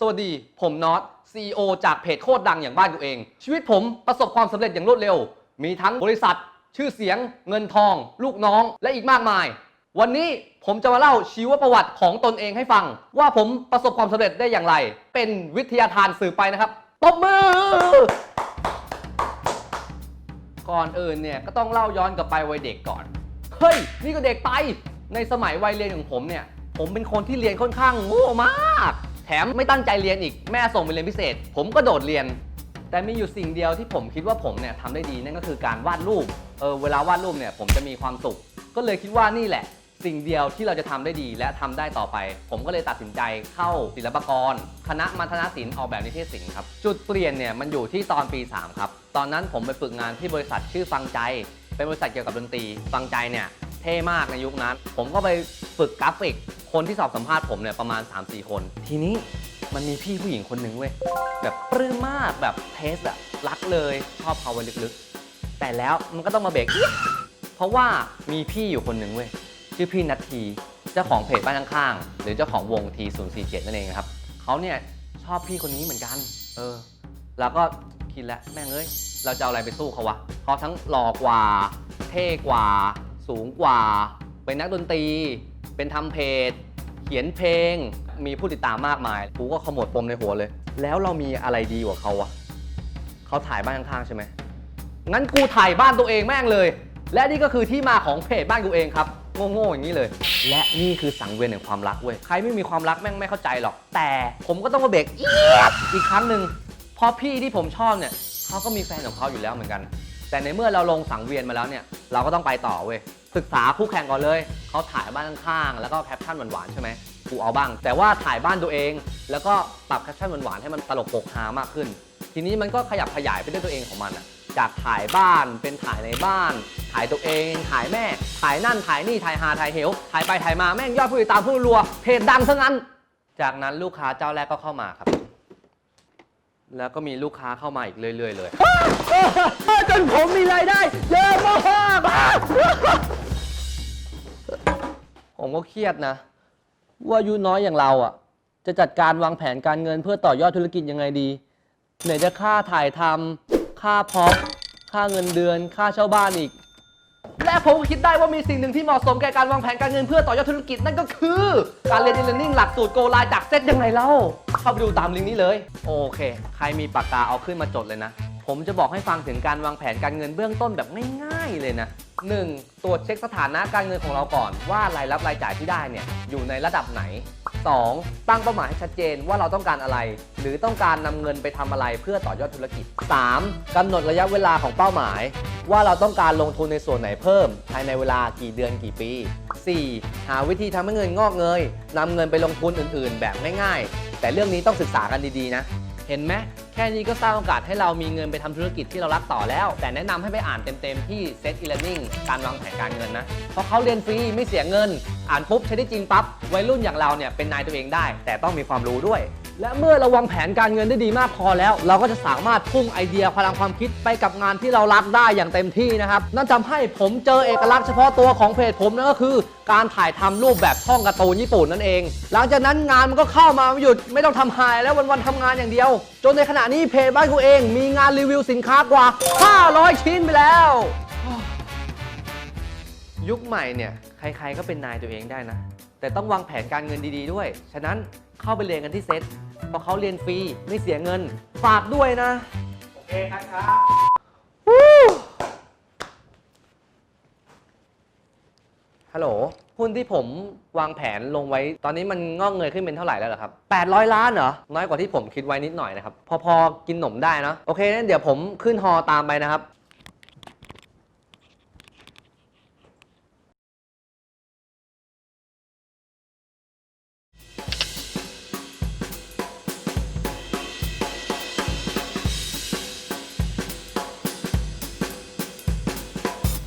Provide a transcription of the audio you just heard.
สวัสดี ผมน็อต CEO จากเพจโคตรดังอย่างบ้านกูเอง ชีวิตผมประสบความสำเร็จอย่างรวดเร็ว มีทั้งบริษัท ชื่อเสียง เงินทอง ลูกน้อง และอีกมากมาย วันนี้ผมจะมาเล่าชีวประวัติของตนเองให้ฟัง ว่าผมประสบความสำเร็จได้อย่างไร เป็นวิทยาทานสื่อไปนะครับตบมือ ก่อนอื่นเนี่ยก็ต้องเล่าย้อนกลับไปวัยเด็กก่อน เฮ้ย นี่ก็เด็กไป ในสมัยวัยเรียนของผมเนี่ย ผมเป็นคนที่เรียนค่อนข้างโง่มาก แถมไม่ตั้งใจเรียนอีกแม่ส่งไปเรียนพิเศษ ผมก็โดดเรียน แต่มีอยู่สิ่งเดียวที่ผมคิดว่าผมเนี่ยทำได้ดีนั่นก็คือการวาดรูปเออเวลาวาดรูปเนี่ยผมจะมีความสุข ก็เลยคิดว่านี่แหละ สิ่งเดียวที่เราจะทำได้ดีและทำได้ต่อไป ผมก็เลยตัดสินใจเข้าศิลปากร คณะมัธนศิลป์ออกแบบนิเทศศิลป์ครับจุดเปลี่ยนเนี่ยมันอยู่ที่ตอนปี3ครับตอนนั้นผมไปฝึกงานที่บริษัทชื่อฟังใจ เป็นบริษัทเกี่ยวกับดนตรีฟังใจเนี่ยเท่มากในยุคนั้น ผมก็ไปฝึกกราฟิก คนที่สอบสัมภาษณ์ผมเนี่ยประมาณ 3-4 คน ทีนี้มันมีพี่ผู้หญิงคนหนึ่งเว้ยแบบปลื้มมากแบบเทสอะรักเลยชอบเขาไว้ลึกๆ แต่แล้วมันก็ต้องมาเบรก เพราะว่ามีพี่อยู่คนหนึ่งเว้ยชื่อพี่นัททีเจ้าของเพจบ้านข้างๆหรือเจ้าของวงที047นั่นเองครับเขาเนี่ยชอบพี่คนนี้เหมือนกัน เออแล้วก็คิดแล้วแม่งเอ้ยเราจะเอาอะไรไปสู้เขาวะเขาทั้งหล่อกว่า เท่กว่า สูงกว่า เป็นนักดนตรี เป็นทำเพจ เขียนเพลง มีผู้ติดตามมากมายกูก็ขมวดปมในหัวเลย แล้วเรามีอะไรดีกว่าเขาวะเขาถ่ายบ้านข้างๆใช่ไหมงั้นกูถ่ายบ้านตัวเองแม่งเลย และนี่ก็คือที่มาของเพจบ้านกูเองครับโง่ๆอย่างนี้เลย และนี่คือสังเวียนแห่งความรักเว้ยใครไม่มีความรักแม่งไม่เข้าใจหรอก แต่ผมก็ต้องมาเบรกเอี๊ยดอีกครั้งหนึ่งเพราะพี่ที่ผมชอบเนี่ยเขาก็มีแฟนของเขาอยู่แล้วเหมือนกัน แต่ในเมื่อเราลงสังเวียนมาแล้วเนี่ย เราก็ต้องไปต่อเว้ย ศึกษาคู่แข่งก่อนเลยเขาถ่ายบ้านข้างๆแล้วก็แคปชั่นหวานๆใช่ไหมกูเอาบ้าง แต่ว่าถ่ายบ้านตัวเอง แล้วก็ปรับแคปชั่นหวานๆให้มันตลกปกฮามากขึ้น ทีนี้มันก็ขยับขยายไปด้วยตัวเองของมันอะจากถ่ายบ้านเป็นถ่ายในบ้าน ถ่ายตัวเอง ถ่ายแม่ ถ่ายนั่นถ่ายนี่ถ่ายหาถ่ายเหวถ่ายไปถ่ายมาแม่งยอดผู้ติดตามผู้รัวเพจดังซะงั้น จากนั้นลูกค้าเจ้าแรกก็เข้ามาครับ แล้วก็มีลูกค้าเข้ามาอีกเรื่อยๆเลยจนผมมีรายได้เยอะมาก ผมก็เครียดนะ ว่าอายุน้อยอย่างเราอะ จะจัดการวางแผนการเงินเพื่อต่อยอดธุรกิจยังไงดี ไหนจะค่าถ่ายทำค่าพร็อพค่าเงินเดือน ค่าเช่าบ้านอีก และผมก็คิดได้ว่ามีสิ่งหนึ่งที่เหมาะสมแก่การวางแผนการเงินเพื่อต่อยอดธุรกิจนั่นก็คือ การเรียน e-learning หลักสูตรโกลายจากเซตยังไงเล่า เข้าไปดูตามลิงก์นี้เลย โอเค ใครมีปากกาเอาขึ้นมาจดเลยนะ ผมจะบอกให้ฟังถึงการวางแผนการเงินเบื้องต้นแบบง่ายๆเลยนะ 1. ตรวจเช็คสถานะการเงินของเราก่อน ว่ารายรับรายจ่ายที่ได้เนี่ยอยู่ในระดับไหน 2. ตั้งเป้าหมายให้ชัดเจนว่าเราต้องการอะไร หรือต้องการนำเงินไปทำอะไรเพื่อต่อยอดธุรกิจ 3. กำหนดระยะเวลาของเป้าหมาย ว่าเราต้องการลงทุนในส่วนไหนเพิ่ม ภายในเวลากี่เดือนกี่ปี 4. หาวิธีทำให้เงินงอกเงยนำเงินไปลงทุนอื่น ๆ แบบง่ายๆ แต่เรื่องนี้ต้องศึกษากันดีๆนะ เห็นไหม แค่นี้ก็สร้างโอกาสให้เรามีเงินไปทำธุรกิจที่เรารักต่อแล้ว แต่แนะนำให้ไปอ่านเต็มๆที่ Set e-learning การวางแผนการเงินนะ เพราะเขาเรียนฟรีไม่เสียเงิน อ่านปุ๊บใช้ได้จริงปั๊บวัยรุ่นอย่างเราเนี่ยเป็นนายตัวเองได้ แต่ต้องมีความรู้ด้วย และเมื่อเราวางแผนการเงินได้ดีมากพอแล้ว เราก็จะสามารถพุ่งไอเดียพลังความคิดไปกับงานที่เรารักได้อย่างเต็มที่นะครับนั่นทำให้ผมเจอเอกลักษณ์เฉพาะตัวของเพจผมนั่นก็คือ การถ่ายทำรูปแบบช่องการ์ตูนญี่ปุ่นนั่นเอง หลังจากนั้นงานมันก็เข้ามาไม่หยุดไม่ต้องทำหายแล้ววันๆทำงานอย่างเดียว จนในขณะนี้เพจบ้านกูเอง มีงานรีวิวสินค้ากว่า 500 ชิ้นไปแล้ว ยุคใหม่เนี่ยใครๆก็เป็นนายตัวเองได้นะ แต่ต้องวางแผนการเงินดีๆด้วย ฉะนั้นเข้าไปเรียนกันที่เซ็ต เพราะเขาเรียนฟรีไม่เสียเงิน ฝากด้วยนะ โอเคครับ ฮัลโหล หุ้นที่ผมวางแผนลงไว้ ตอนนี้มันงอกเงยขึ้นเป็นเท่าไหร่แล้วเหรอครับ 800 ล้านเหรอ น้อยกว่าที่ผมคิดไว้นิดหน่อยนะครับ พอพอกินหนมได้เนอะโอเคงั้นเดี๋ยวผมขึ้นฮอตามไปนะครับ